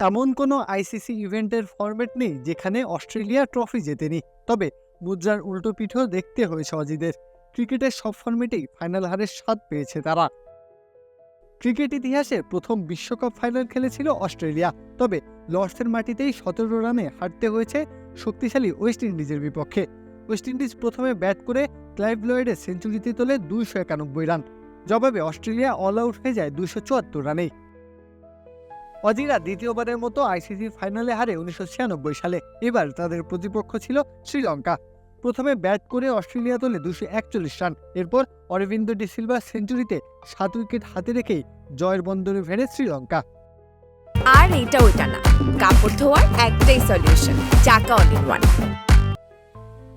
এমন কোনো আইসিসি ইভেন্টের ফরম্যাট নেই যেখানে অস্ট্রেলিয়া ট্রফি জেতেনি। তবে মুদ্রার উল্টো পিঠেও দেখতে হয়েছে অজিদের ক্রিকেটের সব ফরম্যাটেই ফাইনাল হারের স্বাদ পেয়েছে তারা। ক্রিকেট ইতিহাসে প্রথম বিশ্বকাপ ফাইনাল খেলেছিল অস্ট্রেলিয়া। তবে লর্ডসের মাটিতেই সতেরো রানে হারতে হয়েছে শক্তিশালী ওয়েস্ট ইন্ডিজের বিপক্ষে। ওয়েস্ট ইন্ডিজ প্রথমে ব্যাট করে ক্লাইভ লয়েডের সেঞ্চুরিতে তোলে দুইশো একানব্বই রান। জবাবে অস্ট্রেলিয়া অল আউট হয়ে যায় দুইশো চুয়াত্তর রানেই। অজিরা দ্বিতীয়বারের মতো আইসিসি ফাইনালে হারে উনিশশো ছিয়ানব্বই সালে। এবার তাদের প্রতিপক্ষ ছিল শ্রীলঙ্কা। প্রথমে ব্যাট করে অস্ট্রেলিয়া তোলে দুশো একচল্লিশ রান। এরপর অরবিন্দ ডি সিলভার সেঞ্চুরিতে সাত উইকেট হাতে রেখেই জয়ের বন্দরে ফেরে শ্রীলঙ্কা। আর এটা ওইটা না। কাপড় ধোয়ার একটাই সলিউশন চাকা অল ইন ওয়ান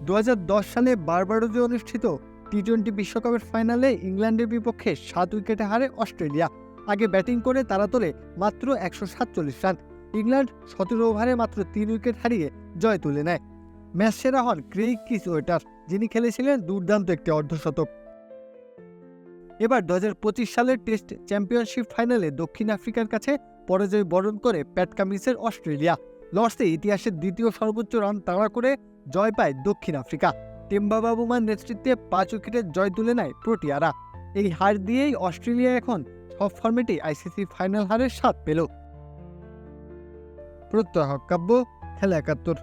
দু হাজার দশ সালে বারবাডোজে অনুষ্ঠিত টি টোয়েন্টি বিশ্বকাপের ফাইনালে ইংল্যান্ডের বিপক্ষে সাত উইকেটে হারে অস্ট্রেলিয়া। আগে ব্যাটিং করে তারা তোলে মাত্র একশো সাতচল্লিশ রান। ইংল্যান্ড সতেরো ওভারে মাত্র তিন উইকেট হারিয়ে জয় তুলে নেয়। ম্যাচ সেরা হন ক্রেইগ কিস ওয়েটার যিনি খেলেছিলেন দুর্দান্ত একটি অর্ধশতক। এবার দুহাজার পঁচিশ সালের টেস্ট চ্যাম্পিয়নশিপ ফাইনালে দক্ষিণ আফ্রিকার কাছে পরাজয় বরণ করে প্যাট কামিন্সের অস্ট্রেলিয়া। লর্ডসে ইতিহাসের দ্বিতীয় সর্বোচ্চ রান তাড়া করে জয় পায় দক্ষিণ আফ্রিকা। টেম্বা বাবুমার নেতৃত্বে পাঁচ উইকেটের জয় তুলে নেয় প্রোটিয়ারা। এই হার দিয়েই অস্ট্রেলিয়া এখন সব ফর্মেটে আইসিসি ফাইনাল হারের স্বাদ পেল। প্রত্যহ কাব্য খেলা একাত্তর।